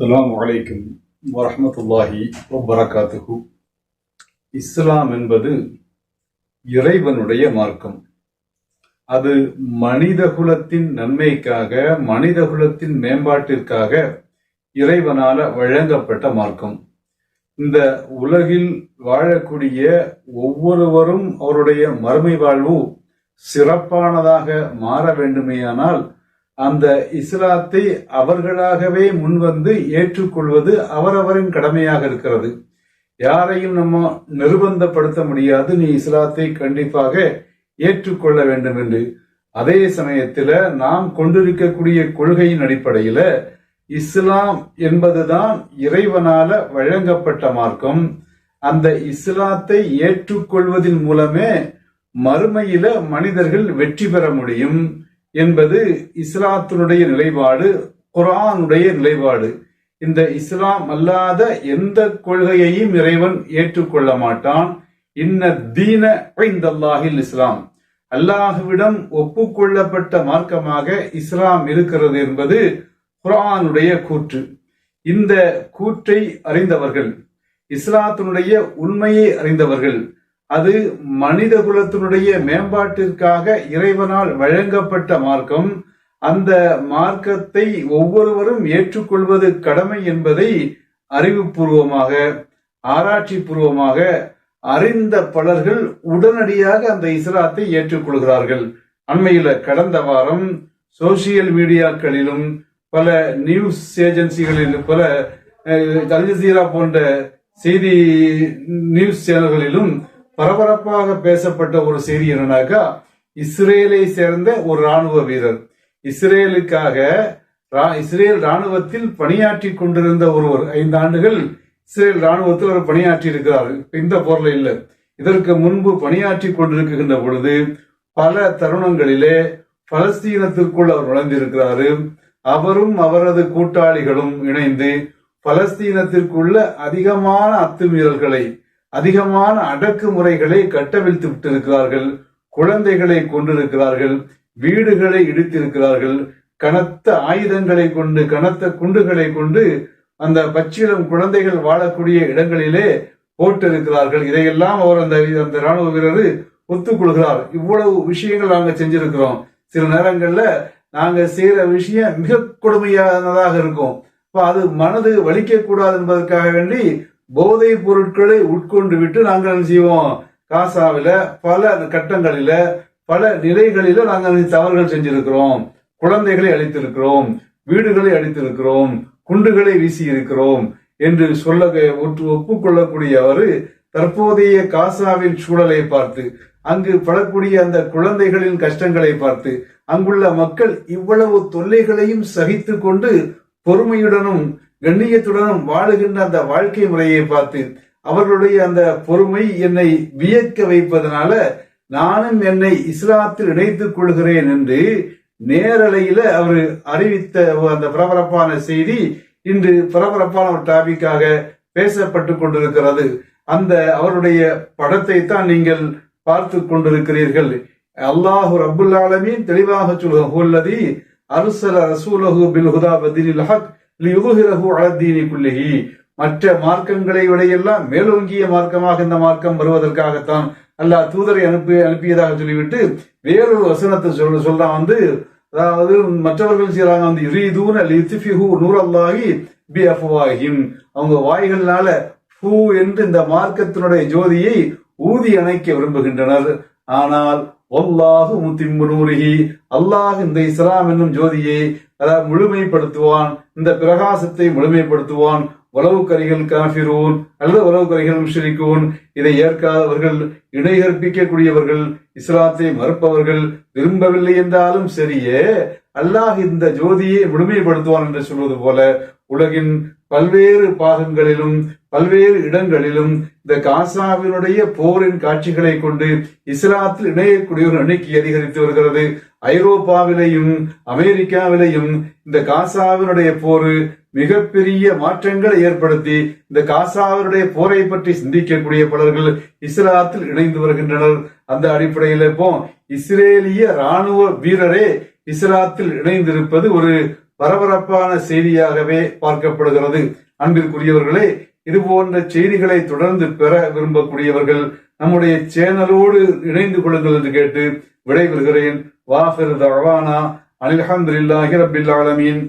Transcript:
அஸ்ஸலாமு அலைக்கும் வரமத்துல்லாஹி வபரகாத்துஹு. இஸ்லாம் என்பது இறைவனுடைய மார்க்கம். அது மனிதகுலத்தின் நன்மைக்காக மனிதகுலத்தின் மேம்பாட்டிற்காக இறைவனால வழங்கப்பட்ட மார்க்கம். இந்த உலகில் வாழக்கூடிய ஒவ்வொருவரும் அவருடைய மறுமை வாழ்வு சிறப்பானதாக மாற வேண்டுமேயானால் அந்த இஸ்லாத்தை அவர்களாகவே முன்வந்து ஏற்றுக்கொள்வது அவரவரின் கடமையாக இருக்கிறது. யாரையும் நம்ம நிர்பந்தப்படுத்த முடியாது. நீ இஸ்லாத்தை கண்டிப்பாக ஏற்றுக்கொள்ள வேண்டும் என்று. அதே சமயத்தில் நாம் கொண்டிருக்கக்கூடிய கொள்கையின் அடிப்படையில் இஸ்லாம் என்பதுதான் இறைவனால வழங்கப்பட்ட மார்க்கம். அந்த இஸ்லாத்தை ஏற்றுக்கொள்வதன் மூலமே மறுமையில மனிதர்கள் வெற்றி பெற முடியும். என்பது இஸ்லாத்தினுடைய நிலைப்பாடு குரானுடைய நிலைப்பாடு. இந்த இஸ்லாம் அல்லாத எந்த கொள்கையையும் இறைவன் ஏற்றுக்கொள்ள மாட்டான். இன்ன தீன ஐந்தல்லாஹில் இஸ்லாம். அல்லாஹுவிடம் ஒப்புக்கொள்ளப்பட்ட மார்க்கமாக இஸ்லாம் இருக்கிறது என்பது குரானுடைய கூற்று. இந்த கூற்றை அறிந்தவர்கள் இஸ்லாத்தினுடைய உண்மையை அறிந்தவர்கள் அது மனித குலத்தினுடைய மேம்பாட்டிற்காக இறைவனால் வழங்கப்பட்ட மார்க்கம். அந்த மார்க்கத்தை ஒவ்வொருவரும் ஏற்றுக்கொள்வது கடமை என்பதை அறிவுபூர்வமாக ஆராய்ச்சி பூர்வமாக அறிந்த பலர்கள் உடனடியாக அந்த இஸ்லாத்தை ஏற்றுக்கொள்கிறார்கள். அண்மையில கடந்த வாரம் சோசியல் மீடியாக்களிலும் பல நியூஸ் ஏஜென்சிகளிலும் பல அல்ஜசீரா போன்ற செய்தி நியூஸ் சேனல்களிலும் பரபரப்பாக பேசப்பட்ட ஒரு செய்தி என்னன்னாக்கா இஸ்ரேலை சேர்ந்த ஒரு ராணுவ வீரர். இஸ்ரேலுக்காக இஸ்ரேல் ராணுவத்தில் பணியாற்றி கொண்டிருந்த ஒருவர். ஐந்து ஆண்டுகள் இஸ்ரேல் ராணுவத்தில் அவர் பணியாற்றி இருக்கிறார். இந்த போர்ல இல்லை. இதற்கு முன்பு பணியாற்றி கொண்டிருக்கின்ற பொழுது பல தருணங்களிலே பலஸ்தீனத்திற்குள் அவர் நுழைந்திருக்கிறாரு. அவரும் அவரது கூட்டாளிகளும் இணைந்து பலஸ்தீனத்திற்குள்ள அதிகமான அத்துமீறல்களை அதிகமான அடக்குமுறைகளை கட்டவிழ்த்து விட்டிருக்கிறார்கள் குழந்தைகளை கொண்டிருக்கிறார்கள் வீடுகளை இடித்திருக்கிறார்கள் கனத்த ஆயுதங்களை கொண்டு கனத்த குண்டுகளை கொண்டு அந்த பச்சிலம் குழந்தைகள் வாழக்கூடிய இடங்களிலே போட்டிருக்கிறார்கள். இதையெல்லாம் அவர் அந்த அந்த ராணுவ வீரர் ஒத்துக்கொள்கிறார். இவ்வளவு விஷயங்கள் நாங்கள் செஞ்சிருக்கிறோம். சில நேரங்கள்ல நாங்க செய்யற விஷயம் மிக கொடுமையானதாக இருக்கும். அது மனது வலிக்க கூடாது என்பதற்காக வேண்டி போதை பொருட்களை உட்கொண்டு விட்டு நாங்கள் செய்வோம்? காசாவில பல கட்டங்களில பல நிலைகளில நாங்கள் தவறுகள் செஞ்சிருக்கிறோம். குழந்தைகளை அழித்திருக்கிறோம். வீடுகளை அழித்திருக்கிறோம். குண்டுகளை வீசி இருக்கிறோம் என்று சொல்ல ஒப்புக்கொள்ளக்கூடிய அவரு தற்போதைய காசாவின் சூழலை பார்த்து அங்கு படக்கூடிய அந்த குழந்தைகளின் கஷ்டங்களை பார்த்து அங்குள்ள மக்கள் இவ்வளவு தொல்லைகளையும் சகித்து கொண்டு பொறுமையுடனும் கண்ணியத்துடனும் வாழுகின்ற அந்த வாழ்க்கை முறையை பார்த்து அவர்களுடைய அந்த பொறுமை என்னை வியக்க வைப்பதனால நானும் என்னை இஸ்லாத்தில் இணைத்துக் கொள்கிறேன் என்று நேரலையில அவர் அறிவித்த அந்த பரபரப்பான செய்தி இன்று பரபரப்பான ஒரு டாபிக்காக பேசப்பட்டு கொண்டிருக்கிறது. அந்த அவருடைய படத்தை தான் நீங்கள் பார்த்து கொண்டிருக்கிறீர்கள். அல்லாஹு ரபுல் தெளிவாக சொல்லுவது அருசல ரசூலஹு பில் ஹுதா பதினில் ஹக். குல்லிஹி மற்ற மார்க்கங்களை விடையெல்லாம் மேலோங்கிய மார்க்கமாக இந்த மார்க்கம் வருவதற்காகத்தான் அல்லாஹ் தூதரை அனுப்பி அனுப்பியதாக சொல்லிவிட்டு வேறொரு வசனத்தை சொல்ல சொல்றான் வந்து அதாவது மற்றவர்கள் செய்யறாங்க வந்து இரீதூன லித்திஃபிஹு நூறல்லாகி பி அஃப்வாஹிம் அவங்க வாய்கள்னால ஹூ என்று இந்த மார்க்கத்தினுடைய ஜோதியை ஊதி அணைக்க விரும்புகின்றனர். ஆனால் ஒல்லாஹு முத்திம்மு அல்லாஹ் இந்த இஸ்லாம் என்னும் ஜோதியை அதாவது முழுமைப்படுத்துவான். இந்த பிரகாசத்தை முழுமைப்படுத்துவான். உளவு கரிகள் காஃபிரூன் அல்லது உளவு கரிகள் முஷரிக்கூன் இதை ஏற்காதவர்கள் இடை கற்பிக்கக்கூடியவர்கள் இஸ்லாத்தை மறுப்பவர்கள் விரும்பவில்லை என்றாலும் சரியே. அல்லாஹ் இந்த ஜோதியை முழுமைப்படுத்துவான் என்று சொல்வது போல உலகின் பல்வேறு பாகங்களிலும் பல்வேறு இடங்களிலும் இந்த காசாவினுடைய போரின் காட்சிகளை கொண்டு இஸ்லாத்தில் இணையக்கூடிய ஒரு எண்ணிக்கை அதிகரித்து வருகிறது. ஐரோப்பாவிலையும் அமெரிக்காவிலையும் இந்த காசாவினுடைய போரு மிகப்பெரிய மாற்றங்களை ஏற்படுத்தி இந்த காசாவினுடைய போரை பற்றி சிந்திக்கக்கூடிய பலர்கள் இஸ்லாத்தில் இணைந்து வருகின்றனர். அந்த அடிப்படையில் இப்போ இஸ்ரேலிய ராணுவ வீரரே இஸ்லாத்தில் இணைந்திருப்பது ஒரு பரபரப்பான செய்தியாகவே பார்க்கப்படுகிறது. அன்பிற்குரியவர்களே இது போன்ற செய்திகளை தொடர்ந்து பெற விரும்பக்கூடியவர்கள் நம்முடைய சேனலோடு இணைந்து கொள்ளுங்கள் என்று கேட்டு விடைபெறுகிறேன். வாஹிர் தவானா அனில் ரபில் ஆலமீன்.